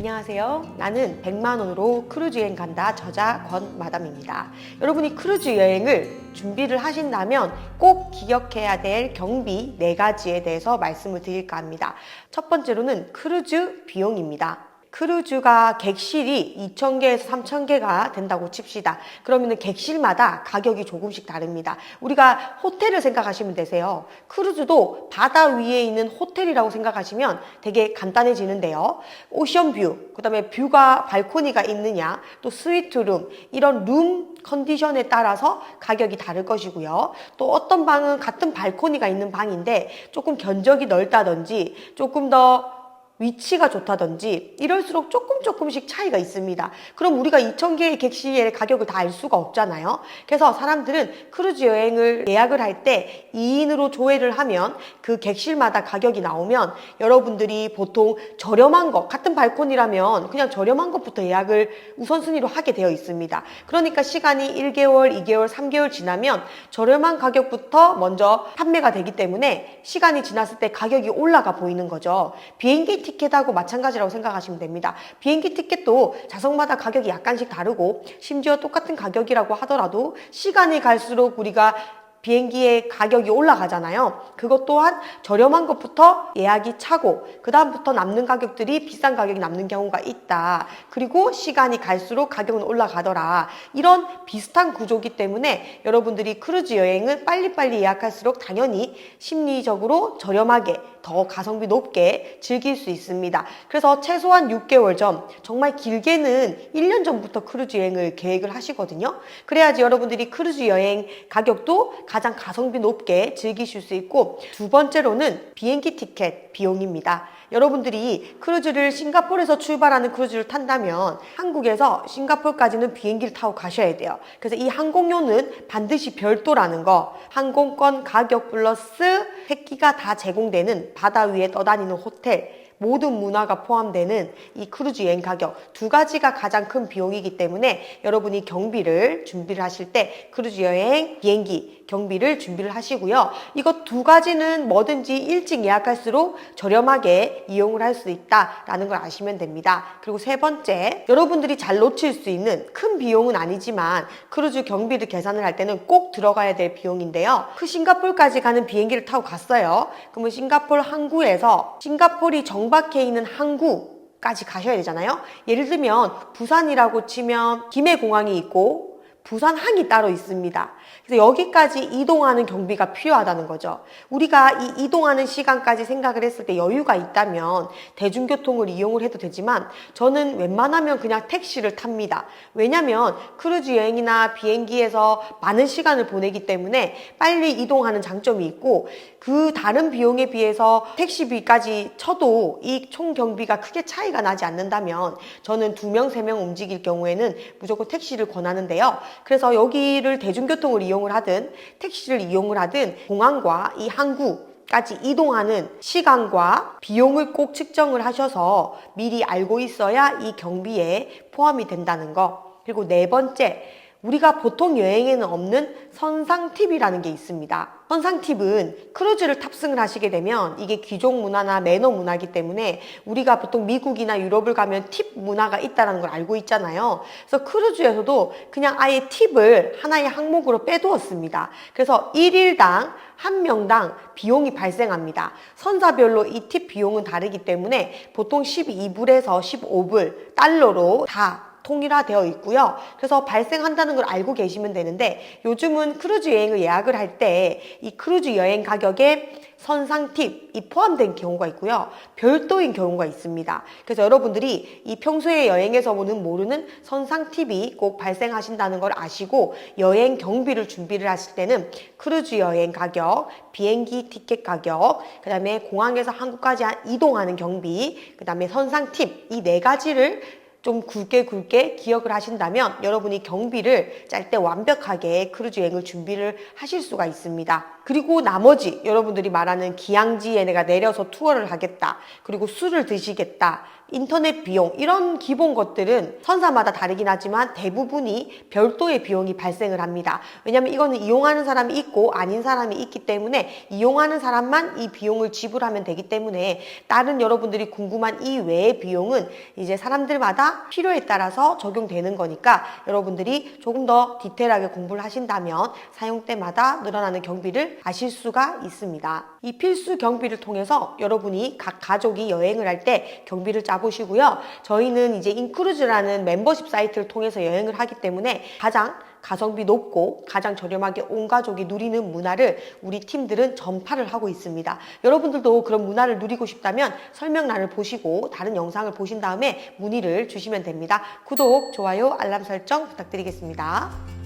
안녕하세요. 나는 100만 원으로 크루즈 여행 간다 저자 권마담입니다. 여러분이 크루즈 여행을 준비를 하신다면 꼭 기억해야 될 경비 네 가지에 대해서 말씀을 드릴까 합니다. 첫 번째로는 크루즈 비용입니다. 크루즈가 객실이 2,000개에서 3,000개가 된다고 칩시다. 그러면 객실마다 가격이 조금씩 다릅니다. 우리가 호텔을 생각하시면 되세요. 크루즈도 바다 위에 있는 호텔이라고 생각하시면 되게 간단해지는데요. 오션뷰, 그 다음에 뷰가 발코니가 있느냐, 또 스위트룸, 이런 룸 컨디션에 따라서 가격이 다를 것이고요. 또 어떤 방은 같은 발코니가 있는 방인데 조금 견적이 넓다든지 조금 더 위치가 좋다든지 이럴수록 조금 조금씩 차이가 있습니다. 그럼 우리가 2,000개의 객실의 가격을 다 알 수가 없잖아요. 그래서 사람들은 크루즈 여행을 예약을 할 때 2인으로 조회를 하면 그 객실마다 가격이 나오면 여러분들이 보통 저렴한 것, 같은 발코니라면 그냥 저렴한 것부터 예약을 우선순위로 하게 되어 있습니다. 그러니까 시간이 1개월, 2개월, 3개월 지나면 저렴한 가격부터 먼저 판매가 되기 때문에 시간이 지났을 때 가격이 올라가 보이는 거죠. 비행기 티켓하고 마찬가지라고 생각하시면 됩니다. 비행기 티켓도 좌석마다 가격이 약간씩 다르고 심지어 똑같은 가격이라고 하더라도 시간이 갈수록 우리가 비행기의 가격이 올라가잖아요. 그것 또한 저렴한 것부터 예약이 차고 그 다음부터 남는 가격들이 비싼 가격이 남는 경우가 있다. 그리고 시간이 갈수록 가격은 올라가더라. 이런 비슷한 구조기 때문에 여러분들이 크루즈 여행을 빨리빨리 예약할수록 당연히 심리적으로 저렴하게 더 가성비 높게 즐길 수 있습니다. 그래서 최소한 6개월 전, 정말 길게는 1년 전부터 크루즈 여행을 계획을 하시거든요. 그래야지 여러분들이 크루즈 여행 가격도 가장 가성비 높게 즐기실 수 있고 두 번째로는 비행기 티켓 비용입니다. 여러분들이 크루즈를 싱가포르에서 출발하는 크루즈를 탄다면 한국에서 싱가포르까지는 비행기를 타고 가셔야 돼요. 그래서 이 항공료는 반드시 별도라는 거. 항공권 가격 플러스 택기가 다 제공되는 바다 위에 떠다니는 호텔. 모든 문화가 포함되는 이 크루즈 여행 가격 두 가지가 가장 큰 비용이기 때문에 여러분이 경비를 준비를 하실 때 크루즈 여행 비행기 경비를 준비를 하시고요. 이것 두 가지는 뭐든지 일찍 예약할수록 저렴하게 이용을 할 수 있다라는 걸 아시면 됩니다. 그리고 세 번째, 여러분들이 잘 놓칠 수 있는 큰 비용은 아니지만 크루즈 경비를 계산을 할 때는 꼭 들어가야 될 비용인데요. 그 싱가폴까지 가는 비행기를 타고 갔어요. 그러면 싱가폴 항구에서 싱가폴이 정 박해 있는 항구 까지 가셔야 되잖아요. 예를 들면 부산이라고 치면 김해공항이 있고 부산항이 따로 있습니다. 그래서 여기까지 이동하는 경비가 필요하다는 거죠. 우리가 이 이동하는 시간까지 생각을 했을 때 여유가 있다면 대중교통을 이용을 해도 되지만 저는 웬만하면 그냥 택시를 탑니다. 왜냐면 크루즈 여행이나 비행기에서 많은 시간을 보내기 때문에 빨리 이동하는 장점이 있고 그 다른 비용에 비해서 택시비까지 쳐도 이 총 경비가 크게 차이가 나지 않는다면 저는 두 명, 세 명 움직일 경우에는 무조건 택시를 권하는데요. 그래서 여기를 대중교통을 이용을 하든 택시를 이용을 하든 공항과 이 항구 까지 이동하는 시간과 비용을 꼭 측정을 하셔서 미리 알고 있어야 이 경비에 포함이 된다는 거. 그리고 네 번째, 우리가 보통 여행에는 없는 선상 팁이라는 게 있습니다. 선상 팁은 크루즈를 탑승을 하시게 되면 이게 귀족 문화나 매너 문화이기 때문에 우리가 보통 미국이나 유럽을 가면 팁 문화가 있다는 걸 알고 있잖아요. 그래서 크루즈에서도 그냥 아예 팁을 하나의 항목으로 빼두었습니다. 그래서 1일당 한 명당 비용이 발생합니다. 선사별로 이 팁 비용은 다르기 때문에 보통 12불에서 15불 달러로 다 통일화되어 있고요. 그래서 발생한다는 걸 알고 계시면 되는데 요즘은 크루즈 여행을 예약을 할 때 이 크루즈 여행 가격에 선상 팁이 포함된 경우가 있고요. 별도인 경우가 있습니다. 그래서 여러분들이 이 평소에 여행에서는 모르는 선상 팁이 꼭 발생하신다는 걸 아시고 여행 경비를 준비를 하실 때는 크루즈 여행 가격, 비행기 티켓 가격, 그 다음에 공항에서 한국까지 이동하는 경비, 그 다음에 선상 팁 이 네 가지를 좀 굵게 굵게 기억을 하신다면 여러분이 경비를 짤 때 완벽하게 크루즈 여행을 준비를 하실 수가 있습니다. 그리고 나머지 여러분들이 말하는 기항지에 내가 내려서 투어를 하겠다. 그리고 술을 드시겠다. 인터넷 비용 이런 기본 것들은 선사마다 다르긴 하지만 대부분이 별도의 비용이 발생을 합니다. 왜냐하면 이거는 이용하는 사람이 있고 아닌 사람이 있기 때문에 이용하는 사람만 이 비용을 지불하면 되기 때문에 다른 여러분들이 궁금한 이 외의 비용은 이제 사람들마다 필요에 따라서 적용되는 거니까 여러분들이 조금 더 디테일하게 공부를 하신다면 사용 때마다 늘어나는 경비를 아실 수가 있습니다. 이 필수 경비를 통해서 여러분이 각 가족이 여행을 할 때 경비를 짜 보시고요. 저희는 이제 인크루즈라는 멤버십 사이트를 통해서 여행을 하기 때문에 가장 가성비 높고 가장 저렴하게 온 가족이 누리는 문화를 우리 팀들은 전파를 하고 있습니다. 여러분들도 그런 문화를 누리고 싶다면 설명란을 보시고 다른 영상을 보신 다음에 문의를 주시면 됩니다. 구독, 좋아요, 알람 설정 부탁드리겠습니다.